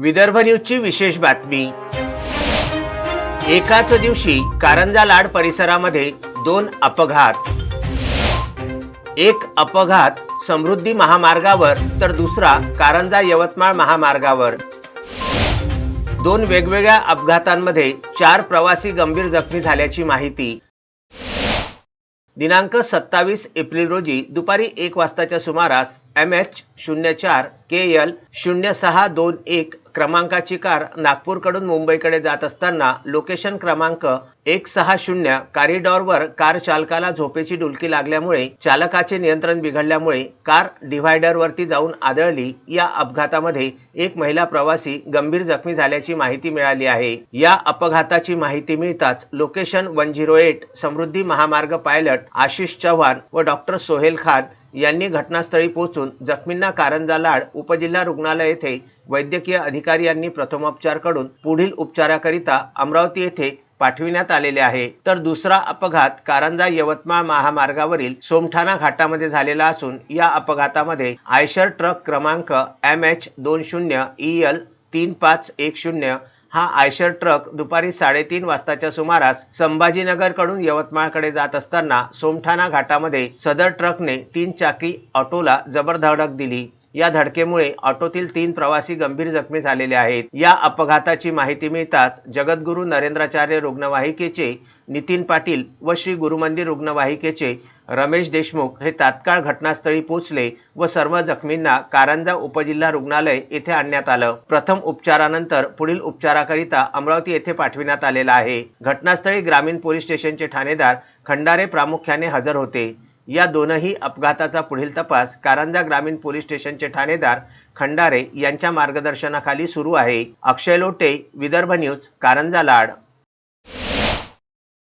विदर्भ न्यूजची विशेष बातमी. एकाच दिवशी कारंजा लाड परिसरामध्ये दोन अपघात. एक अपघात समृद्धी महामार्गावर तर दुसरा कारंजा यवतमाळ महामार्गावर. दोन वेगवेगळ्या अपघातांमध्ये चार प्रवासी गंभीर जखमी झाल्याची माहिती. दिनांक सत्तावीस एप्रिल रोजी दुपारी एक वाजताच्या सुमारास एम एच शून्य चार के एल शून्य सहा दोन एक क्रमांकाची कार नागपूरकडून मुंबईकडे जात असताना लोकेशन क्रमांक एक सहा शून्य कॉरिडॉरवर कार चालकाला झोपेची डुलकी लागल्यामुळे चालकाचे नियंत्रण बिघडल्यामुळे कार डिव्हायडरवरती जाऊन आदळली. या अपघातामध्ये एक महिला प्रवासी गंभीर जखमी झाल्याची माहिती मिळाली आहे. या अपघाताची माहिती मिळताच location one zero eight Samruddhi महामार्ग पायलट आशिष चव्हाण व डॉक्टर सोहेल खान यांनी घटनास्थळी पोहोचून जखमींना कारंजा लाड उपजिल्हा रुग्णालय येथे वैद्यकीय अधिकारी यांनी प्रथमोपचार करून पुढील उपचाराकरिता अमरावती येथे पाठविण्यात आलेले आहे. तर दुसरा अपघात कारंजा यवतमाळ महामार्गावरील सोमठाणा घाटामध्ये झालेला असून या अपघातामध्ये आयशर ट्रक क्रमांक एम एच दोन शून्य ई एल तीन पाच एक शून्य हा आयशर ट्रक दुपारी साडेतीन वाजताच्या सुमारास संभाजीनगरकडून यवतमाळकडे जात असताना सोमठाणा घाटामध्ये सदर ट्रकने तीन चाकी ऑटोला जबर धडक दिली. या धडकेमुळे ऑटोतील तीन प्रवासी गंभीर जखमी झालेले आहेत. या अपघाताची माहिती मिळताच जगद्गुरू नरेंद्राचार्य रुग्णवाहिकेचे नितीन पाटील व श्री गुरुमंदिर रुग्णवाहिकेचे रमेश देशमुख हे तात्काळ घटनास्थळी पोहोचले व सर्व जखमींना कारंजा उपजिल्हा रुग्णालय येथे आणण्यात आलं. प्रथम उपचारानंतर पुढील उपचाराकरिता अमरावती येथे पाठविण्यात आलेला आहे. घटनास्थळी ग्रामीण पोलीस स्टेशनचे ठाणेदार खंडारे प्रामुख्याने हजर होते. या दोनही अपघाताचा पुढील तपास कारंजा ग्रामीण पोलीस स्टेशनचे ठाणेदार खंडारे यांच्या मार्गदर्शनाखाली सुरू आहे. अक्षय लोटे विदर्भ न्यूज कारंजा लाड.